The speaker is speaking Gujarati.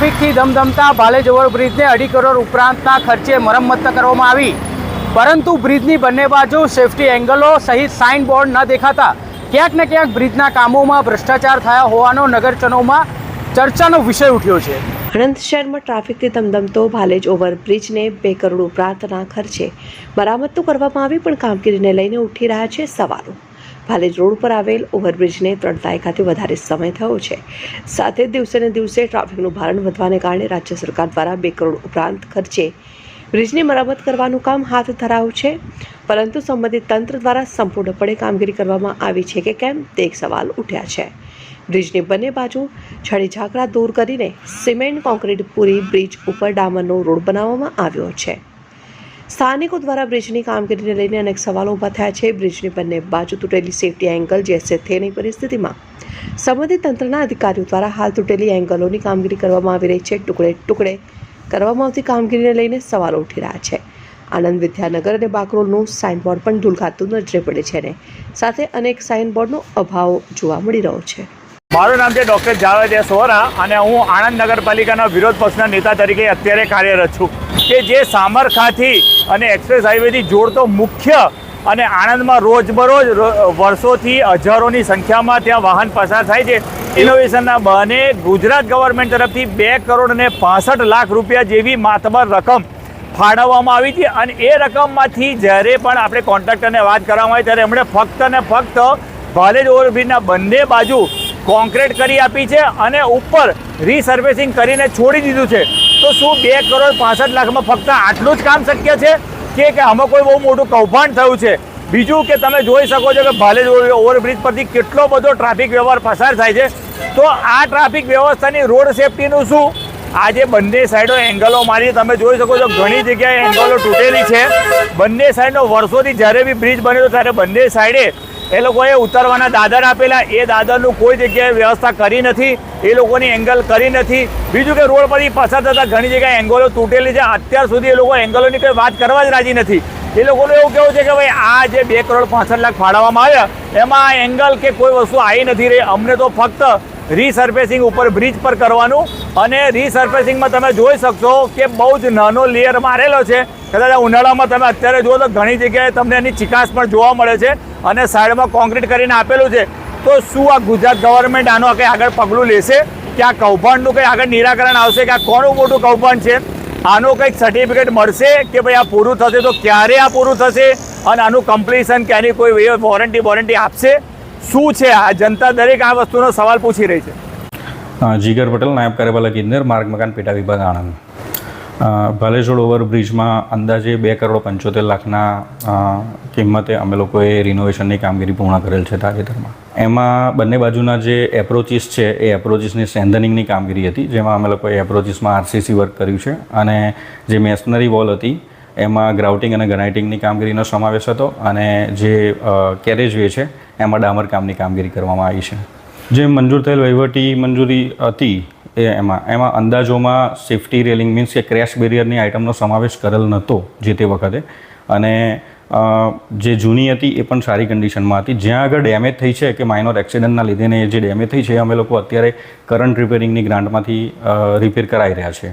ટ્રાફિકથી ધમધમતા ભાલેજ ઓવરબ્રિજને અઢી કરોડ ઉપરાંતના ખર્ચે મરમ્મત કરવામાં આવી. પરંતુ બ્રિજની બંને બાજુ સેફટી એંગલો સહિત સાઇન બોર્ડ ન દેખાતા ક્યાંક ને ક્યાંક બ્રિજના કામોમાં ભ્રષ્ટાચાર થયા હોવાનો નગરજનોમાં ચર્ચાનો વિષય ઉઠ્યો છે. આણંદ શહેરમાં ટ્રાફિકથી ધમધમતો ભાલેજ ઓવરબ્રિજને બે કરોડ ઉપરાંતના ખર્ચે મરામત તો કરવામાં આવી, પણ કામગીરીને લઈને ઉઠી રહ્યા છે સવાલો ભાલેજ રોડ પર આવેલ ઓવરબ્રિજને ત્રણ દાયકાથી વધારે સમય થયો છે. સાથે દિવસે ને દિવસે ટ્રાફિકનું ભારણ વધવાને કારણે રાજ્ય સરકાર દ્વારા બે કરોડ ઉપરાંત ખર્ચે બ્રિજની મરામત કરવાનું કામ હાથ ધરાયું છે. પરંતુ સંબંધિત તંત્ર દ્વારા સંપૂર્ણપણે કામગીરી કરવામાં આવી છે કે કેમ તે એક સવાલ ઉઠ્યા છે. બ્રિજની બંને બાજુ છડી ઝાકરા દૂર કરીને સિમેન્ટ, કોન્ક્રીટ, પૂરી, બ્રિજ ઉપર ડામરનો રોડ બનાવવામાં આવ્યો છે. સ્થાનિકો દ્વારા બ્રિજની કામગીરીને લઈને અનેક સવાલો ઊભા થયા છે. બ્રિજની બંને બાજુ તૂટેલી સેફટી એંગલ જેસે તેની પરિસ્થિતિમાં સંબંધિત તંત્રના અધિકારીઓ દ્વારા હાલ તૂટેલી એંગલોની કામગીરી કરવામાં આવી રહી છે. ટુકડે ટુકડે કરવામાં આવતી કામગીરીને લઈને સવાલો ઉઠી રહ્યા છે. આનંદ વિદ્યાનગર અને બાકરોલનું સાઇનબોર્ડ પણ ધૂલકાતું નજરે પડે છે ને સાથે અનેક સાઇનબોર્ડનો અભાવ જોવા મળી રહ્યો છે. મારું નામ છે ડૉક્ટર જાવેદ સોરા અને હું આણંદ નગરપાલિકાના વિરોધ પક્ષના નેતા તરીકે અત્યારે કાર્યરત છું. કે જે સામરખાથી અને એક્સપ્રેસ હાઈવેથી જોડતો મુખ્ય અને આણંદમાં રોજબરોજ વર્ષોથી હજારોની સંખ્યામાં ત્યાં વાહન પસાર થાય છે. ઇનોવેશનના બહાને ગુજરાત ગવર્મેન્ટ તરફથી બે કરોડ અને પાસઠ લાખ રૂપિયા જેવી માતબર રકમ ફાળવવામાં આવી હતી અને એ રકમમાંથી જ્યારે પણ આપણે કોન્ટ્રાક્ટરને વાત કરવામાં આવી ત્યારે એમણે ફક્ત ને ફક્ત ભાલેજ ઓવરબ્રિજના બંને બાજુ કોન્ક્રીટ કરી આપી છે અને ઉપર રીસર્વિસિંગ કરીને છોડી દીધું છે. તો શું બે કરોડ પાસઠ લાખમાં ફક્ત આટલું જ કામ શક્ય છે? કે કે આમાં કોઈ બહુ મોટું કૌભાંડ થયું છે? બીજું કે તમે જોઈ શકો છો કે ભાલે ઓવરબ્રિજ પરથી કેટલો બધો ટ્રાફિક વ્યવહાર પસાર થાય છે. તો આ ટ્રાફિક વ્યવસ્થાની રોડ સેફટીનું શું? આજે બંને સાઈડો એંગલો મારી તમે જોઈ શકો છો, ઘણી જગ્યાએ એંગલો તૂટેલી છે. બંને સાઈડનો વર્ષોથી જ્યારે બી બ્રિજ બન્યો ત્યારે બંને સાઈડે એ લોકોએ ઉતરવાના દાદર આપેલા. એ દાદરનું કોઈ જગ્યાએ વ્યવસ્થા કરી નથી. એ લોકોની એંગલ કરી નથી. બીજું કે રોડ પરથી પસાર થતા ઘણી જગ્યાએ એંગલો તૂટેલી છે. અત્યાર સુધી એ લોકો એંગલોની કોઈ વાત કરવા જ રાજી નથી. એ લોકોનું એવું કેવું છે કે ભાઈ, આ જે બે કરોડ પાસઠ લાખ ફાળવવામાં આવ્યા, એમાં એંગલ કે કોઈ વસ્તુ આવી નથી રહી. અમને તો ફક્ત રીસર્ફેસિંગ ઉપર બ્રિજ પર કરવાનું અને રીસર્ફેસિંગમાં તમે જોઈ શકશો કે બહુ જ નાનો લેયર મારેલો છે. કદાચ ઉનાળામાં તમે અત્યારે જુઓ તો ઘણી જગ્યાએ તમને એની ચિકાસ પણ જોવા મળે છે. અને સાઈડમાં કોન્ક્રીટ કરીને આપેલું છે. તો શું આ ગુજરાત ગવર્મેન્ટ આનો કંઈ આગળ પગલું લેશે? કે આ કૌભાંડનું કંઈ આગળ નિરાકરણ આવશે? કે આ કોનું મોટું કૌભાંડ છે? આનું કંઈક સર્ટિફિકેટ મળશે કે ભાઈ આ પૂરું થશે? તો ક્યારે આ પૂરું થશે? અને આનું કમ્પ્લીશન કે આની કોઈ વોરંટી વોરંટી આપશે? શું છે આ? જનતા દરેક આ વસ્તુનો સવાલ પૂછી રહી છે. જીગર પટેલ, નાયબ કાર્યપાલક ઇજનેર, માર્ગ મકાન પેટા વિભાગ, આણંદ. ભાલેજોડ ઓવરબ્રિજમાં અંદાજે બે કરોડ પંચોતેર લાખના કિંમતે અમે લોકોએ રિનોવેશનની કામગીરી પૂર્ણ કરેલ છે તાજેતરમાં. એમાં બંને બાજુના જે એપ્રોચીસ છે, એ એપ્રોચીસની સેન્ધનિંગની કામગીરી હતી, જેમાં અમે લોકોએ એપ્રોચીસમાં આરસીસી વર્ક કર્યું છે અને જે મેશનરી વોલ હતી, એમાં ગ્રાઉટિંગ અને ગનાઇટિંગની કામગીરીનો સમાવેશ હતો અને જે કેરેજ વે છે, એમાં ડામર કામની કામગીરી કરવામાં આવી છે. જે મંજૂર થયેલ વહીવટી મંજૂરી હતી એ એમાં એમાં અંદાજોમાં સેફટી રેલિંગ મીન્સ કે ક્રેશ બેરિયરની આઇટમનો સમાવેશ કરેલ નહોતો જે તે વખતે. અને જે જૂની હતી એ પણ સારી કન્ડિશનમાં હતી. જ્યાં આગળ ડેમેજ થઈ છે કે માઇનોર એક્સિડન્ટના લીધે ને જે ડેમેજ થઈ છે અમે લોકો અત્યારે કરંટ રિપેરિંગની ગ્રાન્ટમાંથી રિપેર કરાવી રહ્યા છે.